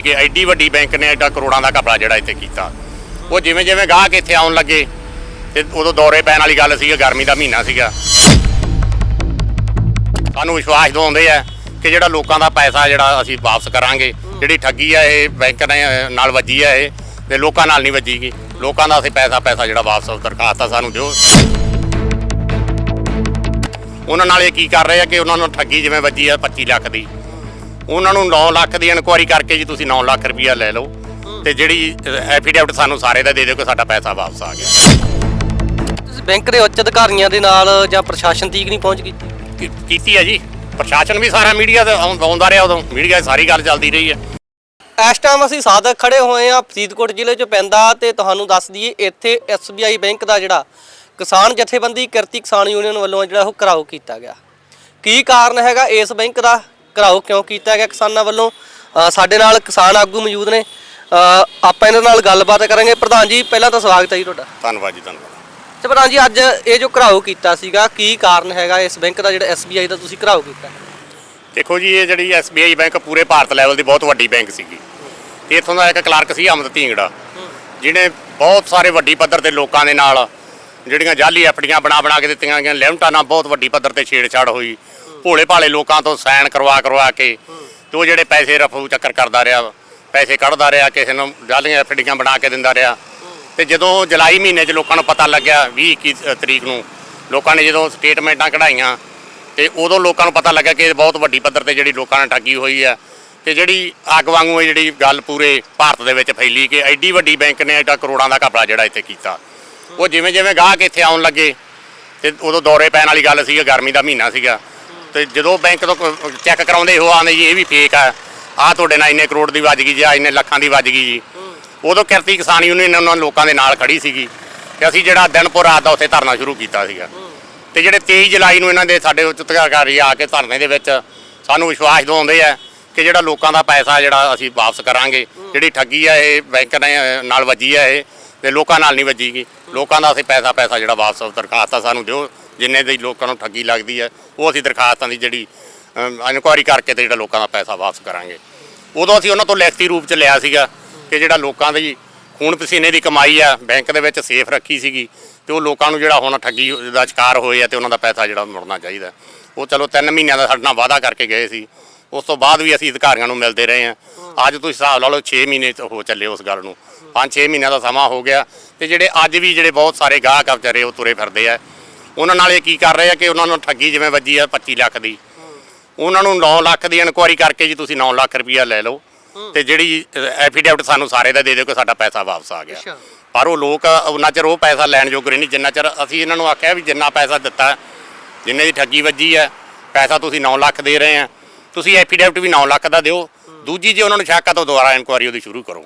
ਕਿ ਐਡੀ ਵੱਡੀ ਬੈਂਕ ਨੇ ਐਡਾ ਕਰੋੜਾਂ ਦਾ ਘਪਲਾ ਜਿਹੜਾ ਇੱਥੇ ਕੀਤਾ। ਉਹ ਜਿਵੇਂ ਜਿਵੇਂ ਗਾਹਕ ਇੱਥੇ ਆਉਣ ਲੱਗੇ, ਤੇ ਉਦੋਂ ਦੌਰੇ ਪੈਣ ਵਾਲੀ ਗੱਲ ਸੀ ਗਰਮੀ ਦਾ ਮਹੀਨਾ ਸੀਗਾ। ਸਾਨੂੰ ਵਿਸ਼ਵਾਸ ਦਿਵਾਉਂਦੇ ਆ ਕਿ ਜਿਹੜਾ ਲੋਕਾਂ ਦਾ ਪੈਸਾ ਜਿਹੜਾ ਅਸੀਂ ਵਾਪਸ ਕਰਾਂਗੇ, ਜਿਹੜੀ ਠੱਗੀ ਆ ਇਹ ਬੈਂਕ ਨੇ ਨਾਲ ਵੱਜੀ ਆ ਇਹ, ਤੇ ਲੋਕਾਂ ਨਾਲ ਨਹੀਂ ਵੱਜੀਗੀ ਲੋਕਾਂ ਦਾ ਅਸੀਂ ਪੈਸਾ ਪੈਸਾ ਜਿਹੜਾ ਵਾਪਸ ਦਰਖਾਸਤ ਆ ਸਾਨੂੰ ਦਿਓ। ਉਹਨਾਂ ਨਾਲ ਇਹ ਕੀ ਕਰ ਰਹੇ ਆ ਕਿ ਉਹਨਾਂ ਨੂੰ ਠੱਗੀ ਜਿਵੇਂ ਵੱਜੀ ਆ 25 ਲੱਖ ਦੀ। ਉਹਨਾਂ ਨੂੰ 9 ਲੱਖ ਦੀ ਇਨਕੁਆਇਰੀ ਕਰਕੇ ਜੀ ਤੁਸੀਂ 9 ਲੱਖ ਰੁਪਈਆ ਲੈ ਲਓ ਤੇ ਜਿਹੜੀ ਐਫੀਡੇਵਿਟ ਸਾਨੂੰ ਸਾਰੇ ਦਾ ਦੇ ਦਿਓ ਕਿ ਸਾਡਾ ਪੈਸਾ ਵਾਪਸ ਆ ਗਿਆ। ਤੁਸੀਂ ਬੈਂਕ ਦੇ ਉੱਚ ਅਧਿਕਾਰੀਆਂ ਦੇ ਨਾਲ ਜਾਂ ਪ੍ਰਸ਼ਾਸਨ ਤੀਕ ਨਹੀਂ ਪਹੁੰਚ ਕੀ- ਕੀਤੀ ਹੈ ਜੀ। ਪ੍ਰਸ਼ਾਸਨ ਵੀ ਸਾਰਾ ਮੀਡੀਆ ਤੇ ਆਉਂ- ਆਉਂਦਾ ਰਿਹਾ ਉਦੋਂ। ਮੀਡੀਆ ਸਾਰੀ ਗੱਲ ਚੱਲਦੀ ਰਹੀ ਹੈ। ਇਸ ਟਾਈਮ ਅਸੀਂ ਸਾਦਕ ਖੜੇ ਹੋਏ ਆ ਫਰੀਦਕੋਟ ਜ਼ਿਲ੍ਹੇ 'ਚ ਪੈਂਦਾ ਤੇ ਤੁਹਾਨੂੰ ਦੱਸ ਦਈਏ ਇੱਥੇ SBI ਬੈਂਕ ਦਾ ਜਿਹੜਾ ਕਿਸਾਨ ਜਥੇਬੰਦੀ ਕਿਰਤੀ ਕਿਸਾਨ ਯੂਨੀਅਨ ਵੱਲੋਂ ਜਿਹੜਾ ਉਹ ਘਰਾਓ ਕੀਤਾ ਗਿਆ। ਕੀ ਕਾਰਨ ਹੈਗਾ ਇਸ ਬੈਂਕ ਦਾ? ਘਰਾਓ ਕਿਉਂ ਕੀਤਾ ਗਿਆ ਕਿਸਾਨਾਂ ਵੱਲੋਂ? ਅ, ਸਾਡੇ ਨਾਲ ਕਿਸਾਨ ਆਗੂ ਮੌਜੂਦ ਨੇ। ਅ, ਆਪਾਂ ਇਹਨਾਂ ਨਾਲ ਗੱਲਬਾਤ ਕਰਾਂਗੇ। ਪ੍ਰਧਾਨ ਜੀ ਪਹਿਲਾਂ ਤਾਂ ਸਵਾਗਤ ਹੈ ਜੀ ਤੁਹਾਡਾ। ਧੰਨਵਾਦ ਜੀ ਧੰਨਵਾਦ। ਤੇ ਪ੍ਰਧਾਨ ਜੀ ਅੱਜ ਇਹ ਜੋ ਘਰਾਓ ਕੀਤਾ ਸੀਗਾ ਕੀ ਕਾਰਨ ਹੈਗਾ? ਇਸ ਬੈਂਕ ਦਾ ਜਿਹੜਾ SBI ਦਾ ਤੁਸੀਂ ਘਰਾਓ ਕੀਤਾ? ਦੇਖੋ ਜੀ ਇਹ ਜਿਹੜੀ SBI ਬੈਂਕ ਪੂਰੇ ਭਾਰਤ ਲੈਵਲ ਦੀ ਬਹੁਤ ਵੱਡੀ ਬੈਂਕ ਸੀਗੀ। ਤੇ ਇੱਥੋਂ ਦਾ ਇੱਕ ਕਲਰਕ ਸੀ ਅਮਦ ਢੀਂਗੜਾ। ਜਿਹਨੇ ਬਹੁਤ ਸਾਰੇ ਵੱਡੀ ਪੱਧਰ ਤੇ ਲੋਕਾਂ ਦੇ ਨਾਲ ਜਿਹੜੀਆਂ ਜਾਲੀ ਐਫਡੀਆਂ ਬਣਾ ਬਣਾ ਕੇ ਦਿੱਤੀਆਂ ਗਈਆਂ ਲਿਮਟਾਂ ਨਾਲ ਬਹੁਤ ਵੱਡੀ ਪੱਧਰ ਤੇ ਛੇੜਛਾੜ ਹੋਈ। ਭੋਲੇ ਭਾਲੇ ਲੋਕਾਂ ਤੋਂ ਸਾਈਨ ਕਰਵਾ ਕਰਵਾ ਕੇ ਤੇ ਉਹ ਜਿਹੜੇ ਪੈਸੇ ਰਫੂ ਚੱਕਰ ਕਰਦਾ ਰਿਹਾ, ਪੈਸੇ ਕੱਢਦਾ ਰਿਹਾ, ਕਿਸੇ ਨੂੰ ਜਾਲੀਆਂ ਐਫਡੀਆਂ ਬਣਾ ਕੇ ਦਿੰਦਾ ਰਿਹਾ। ਤੇ ਜਦੋਂ ਜੁਲਾਈ ਮਹੀਨੇ 'ਚ ਲੋਕਾਂ ਨੂੰ ਪਤਾ ਲੱਗਿਆ 20 21 ਤਰੀਕ ਨੂੰ, ਲੋਕਾਂ ਨੇ ਜਦੋਂ ਸਟੇਟਮੈਂਟਾਂ ਕਢਾਈਆਂ ਤੇ ਉਦੋਂ ਲੋਕਾਂ ਨੂੰ ਪਤਾ ਲੱਗਾ ਕਿ ਇਹ ਬਹੁਤ ਵੱਡੀ ਪੱਧਰ ਤੇ ਜਿਹੜੀ ਲੋਕਾਂ ਨਾਲ ਠੱਗੀ ਹੋਈ ਹੈ ਤੇ ਜਿਹੜੀ ਅੱਗ ਵਾਂਗੂ ਇਹ ਜਿਹੜੀ ਗੱਲ ਪੂਰੇ ਭਾਰਤ ਦੇ ਵਿੱਚ ਫੈਲੀ ਕਿ ਐਡੀ ਵੱਡੀ ਬੈਂਕ ਨੇ ਐਡਾ ਕਰੋੜਾਂ ਦਾ ਘਪਲਾ ਜਿਹੜਾ ਇੱਥੇ ਕੀਤਾ। ਉਹ ਜਿਵੇਂ ਜਿਵੇਂ ਗਾਹਕ ਇੱਥੇ ਆਉਣ ਲੱਗੇ ਤੇ ਉਦੋਂ ਦੌਰੇ ਪੈਣ ਵਾਲੀ ਗੱਲ ਸੀ ਗਰਮੀ ਦਾ ਮਹੀਨਾ ਸੀਗਾ। ਤੇ ਜਦੋਂ ਬੈਂਕ ਤੋਂ ਚੈੱਕ ਕਰਾਉਂਦੇ ਉਹ ਆਂਦੇ ਜੀ, ਇਹ ਵੀ ਫੇਕ ਆ। ਆਹ ਤੁਹਾਡੇ ਨਾਲ ਇੰਨੇ ਕਰੋੜ ਦੀ ਵੱਜ ਗਈ ਜੀ, ਆਹ ਇੰਨੇ ਲੱਖਾਂ ਦੀ ਵੱਜ ਗਈ ਜੀ। ਉਦੋਂ ਕਿਰਤੀ ਕਿਸਾਨ ਯੂਨੀਅਨ ਉਹਨਾਂ ਲੋਕਾਂ ਦੇ ਨਾਲ ਖੜੀ ਸੀਗੀ ਤੇ ਅਸੀਂ ਜਿਹੜਾ ਦਿਨਪੁਰ ਰਾਤ ਦਾ ਉੱਥੇ ਧਰਨਾ ਸ਼ੁਰੂ ਕੀਤਾ ਸੀਗਾ। ਤੇ ਜਿਹੜੇ 23 ਜੁਲਾਈ ਨੂੰ ਇਹਨਾਂ ਦੇ ਸਾਡੇ ਉੱਚ ਅਧਿਕਾਰੀ ਆ ਕੇ ਧਰਨੇ ਦੇ ਵਿੱਚ ਸਾਨੂੰ ਵਿਸ਼ਵਾਸ ਦਿਵਾਉਂਦੇ ਆ ਕਿ ਜਿਹੜਾ ਲੋਕਾਂ ਦਾ ਪੈਸਾ ਜਿਹੜਾ ਅਸੀਂ ਵਾਪਸ ਕਰਾਂਗੇ, ਜਿਹੜੀ ਠੱਗੀ ਆ, ਇਹ ਬੈਂਕ ਨੇ ਨਾਲ ਵੱਜੀ ਆ ਇਹ ਤੇ ਲੋਕਾਂ ਨਾਲ ਨਹੀਂ ਵੱਜੀਗੀ। ਲੋਕਾਂ ਦਾ ਅਸੀਂ ਪੈਸਾ ਪੈਸਾ ਜਿਹੜਾ ਵਾਪਸ ਦਰਖਾਸਤਾਂ ਸਾਨੂੰ ਦਿਓ। ਜਿੰਨੇ ਦੀ ਲੋਕਾਂ ਨੂੰ ਠੱਗੀ ਲੱਗਦੀ ਹੈ, ਉਹ ਅਸੀਂ ਦਰਖਾਸਤਾਂ ਦੀ ਜਿਹੜੀ ਇਨਕੁਆਇਰੀ ਕਰਕੇ ਤੇ ਜਿਹੜਾ ਲੋਕਾਂ ਦਾ ਪੈਸਾ ਵਾਪਸ ਕਰਾਂਗੇ। ਉਦੋਂ ਅਸੀਂ ਉਹਨਾਂ ਤੋਂ ਲਿਖਤੀ ਰੂਪ ਚ ਲਿਆ ਸੀਗਾ ਕਿ ਜਿਹੜਾ ਲੋਕਾਂ ਦੀ ਖੂਨ ਪਸੀਨੇ ਦੀ ਕਮਾਈ ਆ, ਬੈਂਕ ਦੇ ਵਿੱਚ ਸੇਫ ਰੱਖੀ ਸੀਗੀ ਤੇ ਉਹ ਲੋਕਾਂ ਨੂੰ ਜਿਹੜਾ ਹੁਣ ਠੱਗੀ ਦਾ ਸ਼ਿਕਾਰ ਹੋਏ ਆ ਤੇ ਉਹਨਾਂ ਦਾ ਪੈਸਾ ਜਿਹੜਾ ਮੁੜਨਾ ਚਾਹੀਦਾ। ਉਹ ਚਲੋ 3 ਮਹੀਨਿਆਂ ਦਾ ਸਾਡੇ ਨਾਲ ਵਾਅਦਾ ਕਰਕੇ ਗਏ ਸੀ। ਉਸ ਤੋਂ ਬਾਅਦ ਵੀ ਅਸੀਂ ਅਧਿਕਾਰੀਆਂ ਨੂੰ ਮਿਲਦੇ ਰਹੇ ਆ ਅੱਜ ਤੁਸੀਂ ਹਿਸਾਬ ਲਾ ਲਓ 6 ਮਹੀਨੇ ਤੋਂ ਹੋ ਚੱਲੇ ਉਸ ਗੱਲ ਨੂੰ। 5-6 ਮਹੀਨਿਆਂ ਦਾ ਸਮਾਂ ਹੋ ਗਿਆ ਤੇ ਜਿਹੜੇ ਅੱਜ ਵੀ ਜਿਹੜੇ ਬਹੁਤ ਸਾਰੇ ਗਾਹਕ ਆ ਵਿਚਾਰੇ ਉਹ ਤੁਰੇ ਫਿਰਦੇ ਆ। ਉਹਨਾਂ ਨਾਲ ਇਹ ਕੀ ਕਰ ਰਹੇ ਆ ਕਿ ਉਹਨਾਂ ਨੂੰ ਠੱਗੀ ਜਿਵੇਂ ਵੱਜੀ ਆ 25 ਲੱਖ ਦੀ। ਉਹਨਾਂ ਨੂੰ 9 ਲੱਖ ਦੀ ਇਨਕੁਆਇਰੀ ਕਰਕੇ ਜੀ ਤੁਸੀਂ 9 ਲੱਖ ਰੁਪਈਆ ਲੈ ਲਓ ਤੇ ਜਿਹੜੀ ਐਫੀਡੇਵਿਟ ਸਾਨੂੰ ਸਾਰੇ ਦਾ ਦੇ ਦਿਓ ਕਿ ਸਾਡਾ ਪੈਸਾ ਵਾਪਸ ਆ ਗਿਆ। ਪਰ ਉਹ ਲੋਕ ਉਹਨਾਂ ਚਿਰ ਉਹ ਪੈਸਾ ਲੈਣ ਜੋਗਰੇ ਨਹੀਂ ਜਿੰਨਾ ਚਿਰ ਅਸੀਂ ਇਹਨਾਂ ਨੂੰ ਆਖਿਆ ਵੀ ਜਿੰਨਾ ਪੈਸਾ ਦਿੱਤਾ ਜਿੰਨੇ ਦੀ ਠੱਗੀ ਵੱਜੀ ਹੈ ਪੈਸਾ ਤੁਸੀਂ 9 ਲੱਖ ਦੇ ਰਹੇ ਆ। ਤੁਸੀਂ ਐਫੀਡੇਵਿਟ ਵੀ 9 ਲੱਖ ਦਾ ਦਿਓ। ਦੂਜੀ ਜੇ ਉਹਨਾਂ ਨੂੰ ਸ਼ੱਕ ਆ ਤਾਂ ਦੁਬਾਰਾ ਇਨਕੁਆਇਰੀ ਉਹਦੀ ਸ਼ੁਰੂ ਕਰੋ।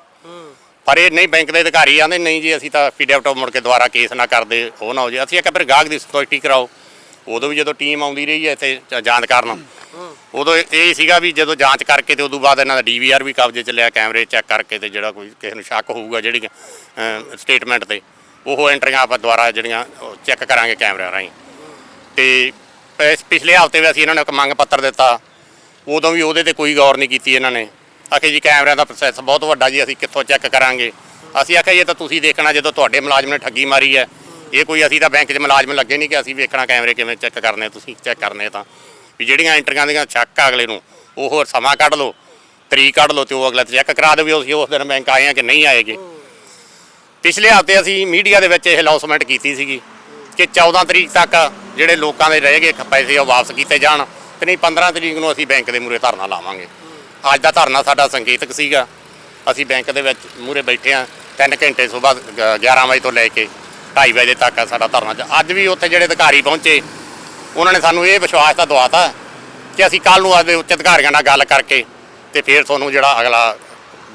ਪਰ ਇਹ ਨਹੀਂ, ਬੈਂਕ ਦੇ ਅਧਿਕਾਰੀ ਆਂਦੇ, ਨਹੀਂ ਜੀ, ਅਸੀਂ ਤਾਂ ਐਫੀਡੇਵਿਟ ਮੁੜ ਕੇ ਦੁਬਾਰਾ ਕੇਸ ਨਾ ਕਰਦੇ, ਉਹ ਨਾ ਹੋ ਜੇ। ਅਸੀਂ ਇੱਕ ਫਿਰ ਗਾਹਕ ਦੀ ਸਕਿਉਰਟੀ ਕਰਾਓ। ਉਦੋਂ ਵੀ ਜਦੋਂ ਟੀਮ ਆਉਂਦੀ ਰਹੀ ਹੈ ਇੱਥੇ ਜਾਂਚ ਕਰਨ, ਉਦੋਂ ਇਹ- ਇਹ ਸੀਗਾ ਵੀ ਜਦੋਂ ਜਾਂਚ ਕਰਕੇ ਤੇ ਉਦੋਂ ਬਾਅਦ ਇਹਨਾਂ ਦਾ ਡੀਵੀਆਰ ਵੀ ਕਬਜ਼ੇ ਚ ਲਿਆ, ਕੈਮਰੇ ਚੈੱਕ ਕਰਕੇ ਤੇ ਜਿਹੜਾ ਕੋਈ ਕਿਸੇ ਨੂੰ ਸ਼ੱਕ ਹੋਊਗਾ ਜਿਹੜੀ ਸਟੇਟਮੈਂਟ ਤੇ, ਉਹ ਐਂਟਰੀਆਂ ਆਪਾਂ ਦੁਬਾਰਾ ਜਿਹੜੀਆਂ ਚੈੱਕ ਕਰਾਂਗੇ ਕੈਮਰਿਆਂ ਰਾਹੀਂ। ਤੇ ਪਿਛਲੇ ਹਫ਼ਤੇ ਵੀ ਅਸੀਂ ਇਹਨਾਂ ਨੂੰ ਇੱਕ ਮੰਗ ਪੱਤਰ ਦਿੱਤਾ। ਉਦੋਂ ਵੀ ਉਹਦੇ ਤੇ ਕੋਈ ਗੌਰ ਨਹੀਂ ਕੀਤੀ ਇਹਨਾਂ ਨੇ। ਆਖੇ ਜੀ ਕੈਮਰਿਆਂ ਦਾ ਪ੍ਰੋਸੈਸ ਬਹੁਤ ਵੱਡਾ ਜੀ, ਅਸੀਂ ਕਿੱਥੋਂ ਚੈੱਕ ਕਰਾਂਗੇ? ਅਸੀਂ ਆਖਿਆ, ਇਹ ਤਾਂ ਤੁਸੀਂ ਦੇਖਣਾ ਜਦੋਂ ਤੁਹਾਡੇ ਮੁਲਾਜ਼ਮ ਨੇ ਠੱਗੀ ਮਾਰੀ ਹੈ। ਇਹ ਕੋਈ ਅਸੀਂ ਤਾਂ ਬੈਂਕ 'ਚ ਮੁਲਾਜ਼ਮ ਲੱਗੇ ਨਹੀਂ ਕਿ ਅਸੀਂ ਵੇਖਣਾ ਕੈਮਰੇ ਕਿਵੇਂ ਚੈੱਕ ਕਰਨੇ ਤੁਸੀਂ ਚੈੱਕ ਕਰਨੇ ਤਾਂ। ਵੀ ਜਿਹੜੀਆਂ ਐਂਟਰੀਆਂ ਦੀਆਂ ਸ਼ੱਕ ਆ ਅਗਲੇ ਨੂੰ, ਉਹ ਹੋਰ ਸਮਾਂ ਕੱਢ ਲਓ, ਤਰੀਕ ਕੱਢ ਲਓ ਤੇ ਉਹ ਅਗਲਾ ਚੈੱਕ ਕਰਾ ਦੇਵੇ ਅਸੀਂ ਉਸ ਦਿਨ ਬੈਂਕ ਆਏ ਆ ਕਿ ਨਹੀਂ ਆਏਗੇ। ਪਿਛਲੇ ਹਫ਼ਤੇ ਅਸੀਂ ਮੀਡੀਆ ਦੇ ਵਿੱਚ ਇਹ ਅਨਾਉਂਸਮੈਂਟ ਕੀਤੀ ਸੀਗੀ ਕਿ 14 ਤਰੀਕ ਤੱਕ ਜਿਹੜੇ ਲੋਕਾਂ ਦੇ ਰਹਿ ਗਏ ਪੈਸੇ ਉਹ ਵਾਪਸ ਕੀਤੇ ਜਾਣ। ਤੇ ਨਹੀਂ 15 ਤਰੀਕ ਨੂੰ ਅਸੀਂ ਬੈਂਕ ਦੇ ਮੂਹਰੇ ਧਰਨਾ ਲਾਵਾਂਗੇ। ਅੱਜ ਦਾ ਧਰਨਾ ਸਾਡਾ ਸੰਕੇਤਕ ਸੀਗਾ। ਅਸੀਂ ਬੈਂਕ ਦੇ ਵਿੱਚ ਮੂਹਰੇ ਬੈਠੇ ਆ 3 ਘੰਟੇ ਸਵੇਰ 11 ਵਜੇ ਤੋਂ ਲੈ ਕੇ 2:30 ਵਜੇ ਤੱਕ ਆ ਸਾਡਾ ਧਰਨਾ। ਚ ਅੱਜ ਵੀ ਉੱਥੇ ਜਿਹੜੇ ਅਧਿਕਾਰੀ ਪਹੁੰਚੇ, ਉਹਨਾਂ ਨੇ ਸਾਨੂੰ ਇਹ ਵਿਸ਼ਵਾਸ ਤਾਂ ਦਵਾਤਾ ਕਿ ਅਸੀਂ ਕੱਲ ਨੂੰ ਆਪਦੇ ਉੱਚ ਅਧਿਕਾਰੀਆਂ ਨਾਲ ਗੱਲ ਕਰਕੇ ਤੇ ਫਿਰ ਤੁਹਾਨੂੰ ਜਿਹੜਾ ਅਗਲਾ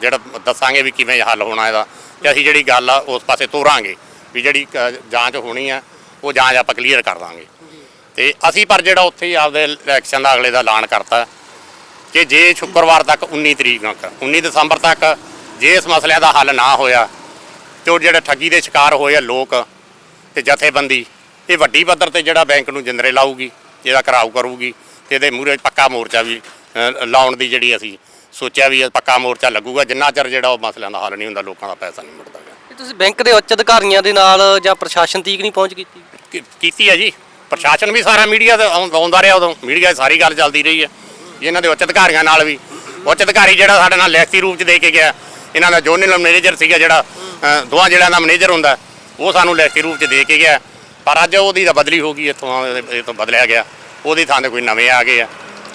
ਜਿਹੜਾ ਦੱਸਾਂਗੇ ਵੀ ਕਿਵੇਂ ਹੱਲ ਹੋਣਾ ਇਹਦਾ ਤੇ ਅਸੀਂ ਜਿਹੜੀ ਗੱਲ ਆ ਉਸ ਪਾਸੇ ਤੋਰਾਂਗੇ ਵੀ ਜਿਹੜੀ ਜਾਂਚ ਹੋਣੀ ਆ, ਉਹ ਜਾਂਚ ਆਪਾਂ ਕਲੀਅਰ ਕਰ ਦਾਂਗੇ। ਤੇ ਅਸੀਂ ਪਰ ਜਿਹੜਾ ਉੱਥੇ ਹੀ ਆਪਦੇ ਇਲੈਕਸ਼ਨ ਦਾ ਅਗਲੇ ਦਾ ਐਲਾਨ ਕਰਤਾ ਕਿ ਜੇ ਸ਼ੁੱਕਰਵਾਰ ਤੱਕ 19 ਤਰੀਕ ਤੱਕ 19 ਦਸੰਬਰ ਤੱਕ ਜੇ ਇਸ ਮਸਲਿਆਂ ਦਾ ਹੱਲ ਨਾ ਹੋਇਆ ਤੇ ਉਹ ਜਿਹੜੇ ਠੱਗੀ ਦੇ ਸ਼ਿਕਾਰ ਹੋਏ ਆ ਲੋਕ ਤੇ ਜਥੇਬੰਦੀ ਇਹ ਵੱਡੀ ਪੱਧਰ ਤੇ ਜਿਹੜਾ ਬੈਂਕ ਨੂੰ ਜਿੰਦਰੇ ਲਾਊਗੀ ਇਹਦਾ ਕਰਾਊ ਕਰੂਗੀ ਤੇ ਇਹਦੇ ਮੂਹਰੇ ਪੱਕਾ ਮੋਰਚਾ ਵੀ ਲਾਉਣ ਦੀ ਜਿਹੜੀ ਅਸੀਂ ਸੋਚਿਆ ਵੀ ਪੱਕਾ ਮੋਰਚਾ ਲੱਗੂਗਾ ਜਿੰਨਾ ਚਿਰ ਜਿਹੜਾ ਉਹ ਮਸਲਿਆਂ ਦਾ ਹੱਲ ਨਹੀਂ ਹੁੰਦਾ ਲੋਕਾਂ ਦਾ ਪੈਸਾ ਨਹੀਂ ਮੁੜਦਾ ਤੁਸੀਂ ਬੈਂਕ ਦੇ ਉੱਚ ਅਧਿਕਾਰੀਆਂ ਦੇ ਨਾਲ ਜਾਂ ਪ੍ਰਸ਼ਾਸਨ ਤੀਕ ਨਹੀਂ ਪਹੁੰਚ ਕੀਤੀ? ਕੀਤੀ ਹੈ ਜੀ। ਪ੍ਰਸ਼ਾਸਨ ਵੀ ਸਾਰਾ ਮੀਡੀਆ ਆਉਂਦਾ ਰਿਹਾ ਉਦੋਂ। ਮੀਡੀਆ ਸਾਰੀ ਗੱਲ ਚੱਲਦੀ ਰਹੀ ਹੈ ਇਹਨਾਂ ਦੇ ਉੱਚ ਅਧਿਕਾਰੀਆਂ ਨਾਲ ਵੀ। ਉੱਚ ਅਧਿਕਾਰੀ ਜਿਹੜਾ ਸਾਡੇ ਨਾਲ ਲਿਖਤੀ ਰੂਪ 'ਚ ਦੇ ਕੇ ਗਿਆ। ਇਹਨਾਂ ਦਾ ਜੋਨਲ ਮੈਨੇਜਰ ਸੀਗਾ ਜਿਹੜਾ ਅ, ਦੋਵਾਂ ਜ਼ਿਲ੍ਹਿਆਂ ਦਾ ਮੈਨੇਜਰ ਹੁੰਦਾ ਉਹ ਸਾਨੂੰ ਲਿਖਤੀ ਰੂਪ 'ਚ ਦੇ ਕੇ ਗਿਆ। ਪਰ ਅੱਜ ਉਹਦੀ ਤਾਂ ਬਦਲੀ ਹੋ ਗਈ ਇੱਥੋਂ ਇਹ ਤੋਂ ਬਦਲਿਆ ਗਿਆ। ਉਹਦੀ ਥਾਂ ਤੇ ਕੋਈ ਨਵੇਂ ਆ ਗਏ ਆ।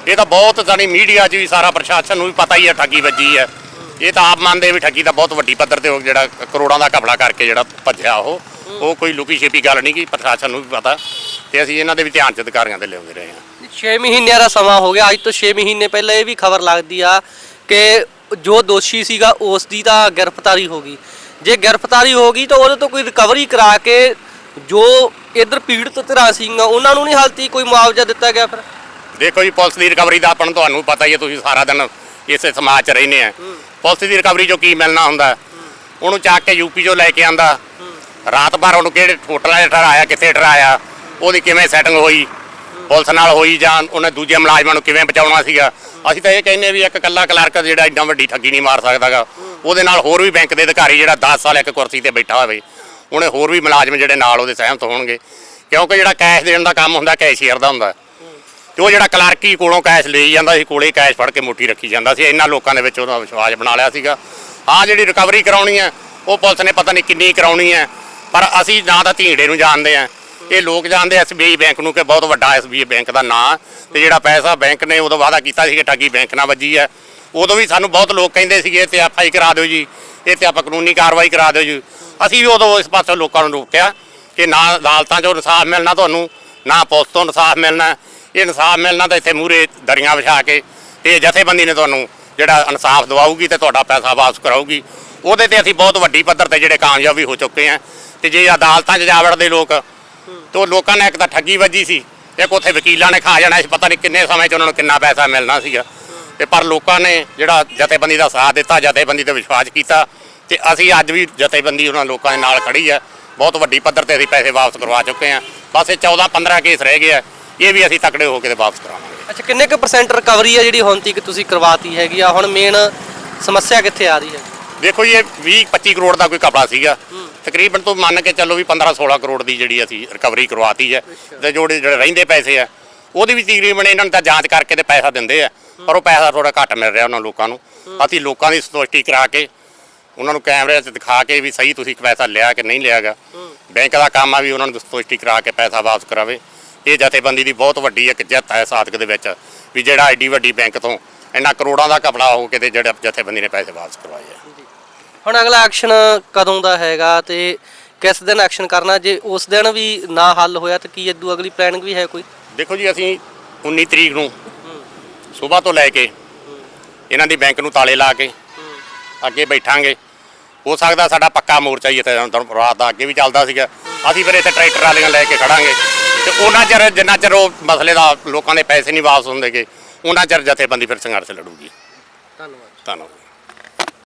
ਇਹ ਤਾਂ ਬਹੁਤ ਸਾਡੀ ਮੀਡੀਆ 'ਚ ਵੀ ਸਾਰਾ ਪ੍ਰਸ਼ਾਸਨ ਨੂੰ ਵੀ ਪਤਾ ਹੀ ਹੈ ਠੱਗੀ ਵੱਜੀ ਹੈ ਇਹ ਤਾਂ ਆਪ ਮੰਨਦੇ ਵੀ ਠੱਗੀ ਤਾਂ ਬਹੁਤ ਵੱਡੀ ਪੱਧਰ ਤੇ ਹੋ ਜਿਹੜਾ ਕਰੋੜਾਂ ਦਾ ਘਪਲਾ ਕਰਕੇ ਜਿਹੜਾ ਭੱਜਿਆ ਉਹ ਉਹ ਕੋਈ ਲੁਕੀ ਛੇਪੀ ਗੱਲ ਨਹੀਂ ਕਿ ਪ੍ਰਸ਼ਾਸਨ ਨੂੰ ਵੀ ਪਤਾ। ਤੇ ਅਸੀਂ ਇਹਨਾਂ ਦੇ ਵੀ ਧਿਆਨ ਚ ਅਧਿਕਾਰੀਆਂ ਦੇ ਲਿਆਉਂਦੇ ਰਹੇ ਹਾਂ। 6 ਮਹੀਨਿਆਂ ਦਾ ਸਮਾਂ ਹੋ ਗਿਆ। ਅੱਜ ਤੋਂ 6 ਮਹੀਨੇ ਪਹਿਲਾਂ ਇਹ ਵੀ ਖਬਰ ਲੱਗਦੀ ਆ ਕਿ ਜੋ ਦੋਸ਼ੀ ਸੀਗਾ ਉਸ ਦੀ ਤਾਂ ਗ੍ਰਿਫਤਾਰੀ ਹੋ ਗਈ। ਜੇ ਗ੍ਰਿਫਤਾਰੀ ਹੋ ਗਈ ਤਾਂ ਉਹਦੇ ਤੋਂ ਕੋਈ ਰਿਕਵਰੀ ਕਰਾ ਕੇ ਜੋ ਇਧਰ ਪੀੜਤ ਧਿਰਾਂ ਸੀਗੀਆਂ ਉਹਨਾਂ ਨੂੰ ਨਹੀਂ ਹਾਲਤੀ ਕੋਈ ਮੁਆਵਜ਼ਾ ਦਿੱਤਾ ਗਿਆ ਫਿਰ? ਦੇਖੋ ਜੀ ਪੁਲਿਸ ਦੀ ਰਿਕਵਰੀ ਦਾ ਆਪਾਂ ਨੂੰ ਤੁਹਾਨੂੰ ਪਤਾ ਹੀ ਹੈ ਤੁਸੀਂ ਸਾਰਾ ਦਿਨ ਇਸੇ ਸਮਾਜ 'ਚ ਰਹਿੰਦੇ ਆ। ਪੁਲਿਸ ਦੀ ਰਿਕਵਰੀ ਚੋਂ ਕੀ ਮਿਲਣਾ ਹੁੰਦਾ? ਉਹਨੂੰ ਚੱਕ ਕੇ ਯੂਪੀ ਚੋਂ ਲੈ ਕੇ ਆਂਦਾ। ਰਾਤ ਭਰ ਉਹਨੂੰ ਕਿਹੜੇ ਹੋਟਲਾਂ 'ਚ ਠਹਿਰਾਇਆ ਕਿੱਥੇ ਠਹਿਰਾਇਆ? ਉਹਦੀ ਕਿਵੇਂ ਸੈਟਿੰਗ ਹੋਈ? ਪੁਲਿਸ ਨਾਲ ਹੋਈ ਜਾਂ ਉਹਨੇ ਦੂਜੇ ਮੁਲਾਜ਼ਮਾਂ ਨੂੰ ਕਿਵੇਂ ਬਚਾਉਣਾ ਸੀਗਾ? ਅਸੀਂ ਤਾਂ ਇਹ ਕਹਿੰਦੇ ਵੀ ਇੱਕ ਕੱਲਾ ਕਲਰਕ ਜਿਹੜਾ ਇੰਨਾ ਵੱਡੀ ਠੱਗੀ ਨਹੀਂ ਮਾਰ ਸਕਦਾਗਾ। ਉਹਦੇ ਨਾਲ ਹੋਰ ਵੀ ਬੈਂਕ ਦੇ ਅਧਿਕਾਰੀ ਜਿਹੜਾ 10 ਸਾਲ ਇੱਕ ਕੁਰਸੀ ਤੇ ਬੈਠਾ ਹੋਵੇ, ਉਹਨੇ ਹੋਰ ਵੀ ਮੁਲਾਜ਼ਮ ਜਿਹੜੇ ਨਾਲ ਉਹਦੇ ਸਹਿਮਤ ਹੋਣਗੇ। ਕਿਉਂਕਿ ਜਿਹੜਾ ਕੈਸ਼ ਦੇਣ ਦਾ ਕੰਮ ਹੁੰਦਾ ਕੈਸ਼ੀਅਰ ਦਾ ਹੁੰਦਾ। ਤੇ ਉਹ ਜਿਹੜਾ ਕਲਰਕੀ ਕੋਲੋਂ ਕੈਸ਼ ਲਈ ਜਾਂਦਾ ਸੀ ਕੋਲੇ ਕੈਸ਼ ਫੜ ਕੇ ਮੁੱਠੀ ਰੱਖੀ ਜਾਂਦਾ ਸੀ। ਇਹਨਾਂ ਲੋਕਾਂ ਦੇ ਵਿੱਚ ਉਹਦਾ ਵਿਸ਼ਵਾਸ ਬਣਾ ਲਿਆ ਸੀਗਾ। ਹਾਂ ਜਿਹੜੀ ਰਿਕਵਰੀ ਕਰਾਉਣੀ ਹੈ, ਉਹ ਪੁਲਿਸ ਨੇ ਪਤਾ ਨਹੀਂ ਕਿੰਨੀ ਕਰਾਉਣੀ ਹੈ, ਪਰ ਅਸੀਂ ਨਾ ਤਾਂ ਧੀਂੜੇ ਨੂੰ ਜਾਣਦੇ ਆ ਇਹ ਲੋਕ ਜਾਣਦੇ ਐਸਬੀਆਈ ਬੈਂਕ ਨੂੰ ਕਿ ਬਹੁਤ ਵੱਡਾ ਐਸਬੀਆਈ ਬੈਂਕ ਦਾ ਨਾਂ। ਤੇ ਜਿਹੜਾ ਪੈਸਾ ਬੈਂਕ ਨੇ ਉਦੋਂ ਵਾਅਦਾ ਕੀਤਾ ਸੀ ਕਿ ਠੱਗੀ ਬੈਂਕ ਨਾਲ ਵੱਜੀ ਹੈ ਉਦੋਂ ਵੀ ਸਾਨੂੰ ਬਹੁਤ ਲੋਕ ਕਹਿੰਦੇ ਸੀਗੇ ਤੇ ਐਫਆਈ ਕਰਾ ਦਿਓ ਜੀ। ਇਹ ਤੇ ਆਪਾਂ ਕਾਨੂੰਨੀ ਕਾਰਵਾਈ ਕਰਾ ਦਿਓ ਜੀ। ਅਸੀਂ ਵੀ ਉਦੋਂ ਇਸ ਪਾਸੇ ਲੋਕਾਂ ਨੂੰ ਰੋਕਿਆ ਕਿ ਨਾ ਅਦਾਲਤਾਂ 'ਚੋਂ ਇਨਸਾਫ ਮਿਲਣਾ ਤੁਹਾਨੂੰ, ਨਾ ਪੁਲਿਸ ਤੋਂ ਇਨਸਾਫ ਮਿਲਣਾ। ਇਹ ਇਨਸਾਫ ਮਿਲਣਾ ਤਾਂ ਇੱਥੇ ਮੂਰੇ ਦਰੀਆਂ ਵਿਛਾ ਕੇ ਤੇ ਜਥੇਬੰਦੀ ਨੇ ਤੁਹਾਨੂੰ ਜਿਹੜਾ ਇਨਸਾਫ ਦਵਾਊਗੀ ਤੇ ਤੁਹਾਡਾ ਪੈਸਾ ਵਾਪਸ ਕਰਾਊਗੀ। ਉਹਦੇ ਤੇ ਅਸੀਂ ਬਹੁਤ ਵੱਡੀ ਪੱਧਰ ਤੇ ਜਿਹੜੇ ਕਾਮਯਾਬ ਵੀ ਹੋ ਚੁੱਕੇ ਆ। ਤੇ ਜੇ ਅਦਾਲਤਾਂ 'ਚ ਜਾ ਵੜਦੇ ਲੋਕ ਤੇ ਉਹ ਲੋਕਾਂ ਨੇ ਇੱਕ ਤਾਂ ਠੱਗੀ ਵੱਜੀ ਸੀ ਇੱਕ ਉੱਥੇ ਵਕੀਲਾਂ ਨੇ ਖਾ ਜਾਣਾ ਸੀ ਪਤਾ ਨਹੀਂ ਕਿੰਨੇ ਸਮੇਂ 'ਚ ਉਹਨਾਂ ਨੂੰ ਕਿੰਨਾ ਪੈਸਾ ਮਿਲਣਾ ਸੀਗਾ। ਤੇ ਪਰ ਲੋਕਾਂ ਨੇ ਜਿਹੜਾ ਜਥੇਬੰਦੀ ਦਾ ਸਾਥ ਦਿੱਤਾ ਜਥੇਬੰਦੀ ਤੇ ਵਿਸ਼ਵਾਸ ਕੀਤਾ ਤੇ ਅਸੀਂ ਅੱਜ ਵੀ ਜਥੇਬੰਦੀ ਉਹਨਾਂ ਲੋਕਾਂ ਦੇ ਨਾਲ ਖੜੀ ਹੈ ਬਹੁਤ ਵੱਡੀ ਪੱਧਰ ਤੇ ਅਸੀਂ ਪੈਸੇ ਵਾਪਸ ਕਰਵਾ ਚੁੱਕੇ ਹਾਂ ਬਸ ਇਹ 14 15 ਕੇਸ ਰਹਿ ਗਏ ਆ। ਇਹ ਵੀ ਅਸੀਂ ਤਕੜੇ ਹੋ ਕੇ ਤੇ ਵਾਪਸ ਕਰਾਵਾਂਗੇ। ਅੱਛਾ ਕਿੰਨੇ ਕੁ ਪਰਸੈਂਟ ਰਿਕਵਰੀ ਆ ਜਿਹੜੀ ਹੁਣ ਤੱਕ ਤੁਸੀਂ ਕਰਵਾਤੀ ਹੈਗੀ ਆ? ਹੁਣ ਮੇਨ ਸਮੱਸਿਆ ਕਿੱਥੇ ਆ ਰਹੀ ਹੈ ਦੇਖੋ ਜੀ ਇਹ 20 25 ਕਰੋੜ ਦਾ ਕੋਈ ਕਪੜਾ ਸੀਗਾ। ਤਕਰੀਬਨ ਤੋਂ ਮੰਨ ਕੇ ਚੱਲੋ ਵੀ 15 16 ਕਰੋੜ ਦੀ ਜਿਹੜੀ ਅਸੀਂ ਰਿਕਵਰੀ ਕਰਵਾਤੀ ਹੈ ਤੇ ਜਿਹੜੇ ਜਿਹੜੇ ਰਹਿੰਦੇ ਪੈਸੇ ਆ, ਉਹਦੀ ਵੀ ਤਕਰੀਬਨ ਇਹਨਾਂ ਨੂੰ ਤਾਂ ਜਾਂਚ ਕਰਕੇ ਤੇ ਪੈਸਾ ਦਿੰਦੇ ਆ, ਪਰ ਉਹ ਪੈਸਾ ਥੋੜਾ ਘੱਟ ਮਿਲ ਰਿਹਾ ਉਹਨਾਂ ਲੋਕਾਂ ਨੂੰ। ਅਸੀਂ ਲੋਕਾਂ ਦੀ ਸੰਤੁਸ਼ਟੀ ਕਰਾ ਕੇ, ਉਹਨਾਂ ਨੂੰ ਕੈਮਰੇ 'ਚ ਦਿਖਾ ਕੇ ਵੀ ਸਹੀ ਤੁਸੀਂ ਪੈਸਾ ਲਿਆ ਕਿ ਨਹੀਂ ਲਿਆਗਾ ਬੈਂਕ ਦਾ ਕੰਮ ਆ ਵੀ ਉਹਨਾਂ ਨੂੰ ਸੰਤੁਸ਼ਟੀ ਕਰਾ ਕੇ ਪੈਸਾ ਵਾਪਸ ਕਰਾਵੇ। ਇਹ ਜਥੇਬੰਦੀ ਦੀ ਬਹੁਤ ਵੱਡੀ ਇੱਕ ਜਿੱਤ ਹੈ ਸਾਦਕ ਦੇ ਵਿੱਚ ਵੀ ਜਿਹੜਾ ਐਡੀ ਵੱਡੀ ਬੈਂਕ ਤੋਂ ਇੰਨਾ ਕਰੋੜਾਂ ਦਾ ਕਪੜਾ ਹੋ ਕੇ ਤੇ ਜਿਹੜਾ ਜਥੇਬੰਦੀ ਨੇ ਪੈਸੇ ਵਾਪਸ ਕਰਵਾਏ ਆ। ਹੁਣ ਅਗਲਾ ਐਕਸ਼ਨ ਕਦੋਂ ਦਾ ਹੈਗਾ ਤੇ ਕਿਸ ਦਿਨ ਐਕਸ਼ਨ ਕਰਨਾ? ਜੇ ਉਸ ਦਿਨ ਵੀ ਨਾ ਹੱਲ ਹੋਇਆ ਤਾਂ ਕੀ ਇਦੋਂ ਅਗਲੀ ਪਲੈਨਿੰਗ ਵੀ ਹੈ ਕੋਈ? ਦੇਖੋ ਜੀ ਅਸੀਂ 19 ਤਰੀਕ ਨੂੰ ਸਵੇਰ ਤੋਂ ਲੈ ਕੇ ਇਹਨਾਂ ਦੀ ਬੈਂਕ ਨੂੰ ਤਾਲੇ ਲਾ ਕੇ ਅੱਗੇ ਬੈਠਾਂਗੇ। ਹੋ ਸਕਦਾ ਸਾਡਾ ਪੱਕਾ ਮੋਰਚਾ ਹੀ ਇੱਥੇ ਰਾਤ ਦਾ ਅੱਗੇ ਵੀ ਚੱਲਦਾ ਸੀਗਾ। ਅਸੀਂ ਫਿਰ ਇੱਥੇ ਟਰੈਕਟਰ ਵਾਲੀਆਂ ਲੈ ਕੇ ਖੜਾਂਗੇ। ਤੇ ਉਹਨਾਂ ਚਿਰ ਜਿੰਨਾ ਚਿਰ ਉਹ ਮਸਲੇ ਦਾ ਲੋਕਾਂ ਦੇ ਪੈਸੇ ਨਹੀਂ ਵਾਪਸ ਹੁੰਦੇਗੇ ਉਹਨਾਂ ਚਿਰ ਜਥੇਬੰਦੀ ਫਿਰ ਸੰਘਰਸ਼ ਲੜੂਗੀ। ਧੰਨਵਾਦ। ਧੰਨਵਾਦ।